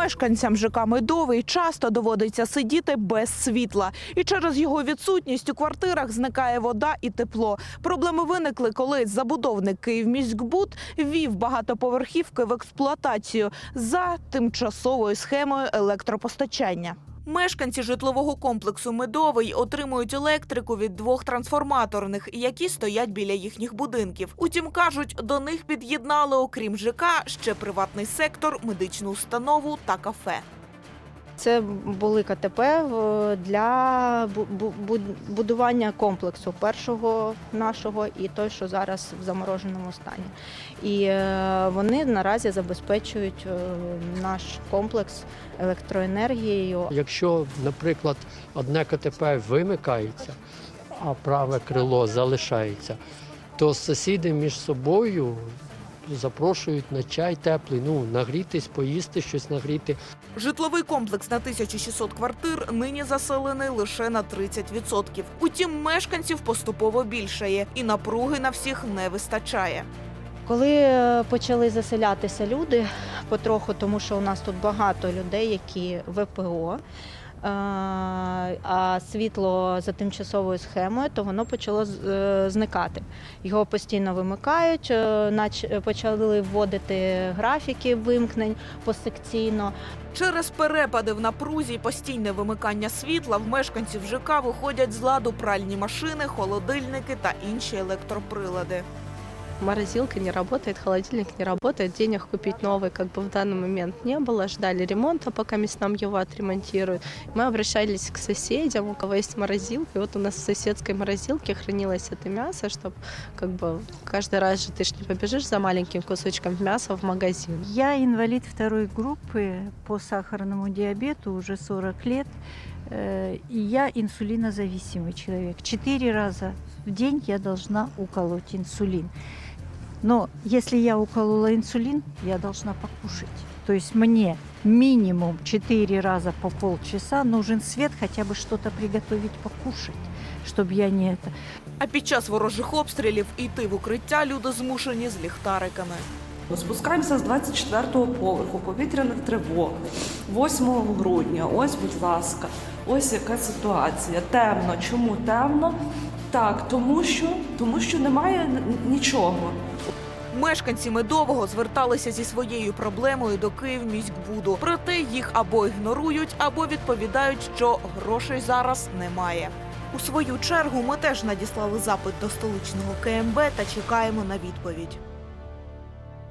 Мешканцям ЖК Медовий часто доводиться сидіти без світла, і через його відсутність у квартирах зникає вода і тепло. Проблеми виникли, коли забудовник Київміськбуд вів багатоповерхівки в експлуатацію за тимчасовою схемою електропостачання. Мешканці житлового комплексу Медовий отримують електрику від двох трансформаторних, які стоять біля їхніх будинків. Утім, кажуть, до них під'єднали, окрім ЖК, ще приватний сектор, медичну установу та кафе. Це були КТП для бу- бу- будування комплексу першого нашого і той, що зараз в замороженому стані. І е, вони наразі забезпечують е, наш комплекс електроенергією. Якщо, наприклад, одне КТП вимикається, а праве крило залишається, то сусіди між собою запрошують на чай теплий, ну, нагрітись, поїсти щось нагріти. Житловий комплекс на 1600 квартир нині заселений лише на 30%. Утім, мешканців поступово більшає, і напруги на всіх не вистачає. Коли е, почали заселятися люди потроху, тому що у нас тут багато людей, які ВПО, а світло за тимчасовою схемою, то воно почало е, зникати. Його постійно вимикають, е, нач- почали вводити графіки вимкнень посекційно. Через перепади в напрузі й постійне вимикання світла в мешканців ЖК виходять з ладу пральні машини, холодильники та інші електроприлади Морозилка не работает, холодильник не работает, денег купить новый как бы в данный момент не было. Ждали ремонта, пока мисс нам его отремонтируют. Мы обращались к соседям, у кого есть морозилка. И вот у нас в соседской морозилке хранилось это мясо, чтобы как бы каждый раз же ты ж не побежишь за маленьким кусочком мяса в магазин. Я инвалид второй группы по сахарному диабету уже 40 лет. э, И я инсулинозависимый человек. Четыре раза в день я должна уколоть инсулин. Но если я уколола инсулин, я должна покушать. То есть мне минимум 4 раза по полчаса нужен свет, хотя бы что-то приготовить покушать, чтобы я не это. А під час ворожих обстрілів йти в укриття люди змушені з ліхтариками. Спускаємося з 24-го поверху повітряних тривог, 8 грудня. Ось, будь ласка, ось яка ситуація. Темно. Чому темно? Так, тому що, тому що немає нічого. Мешканці медового зверталися зі своєю проблемою до Київміськбуду. Проте їх або ігнорують, або відповідають, що грошей зараз немає. У свою чергу ми теж надіслали запит до столичного КМБ та чекаємо на відповідь.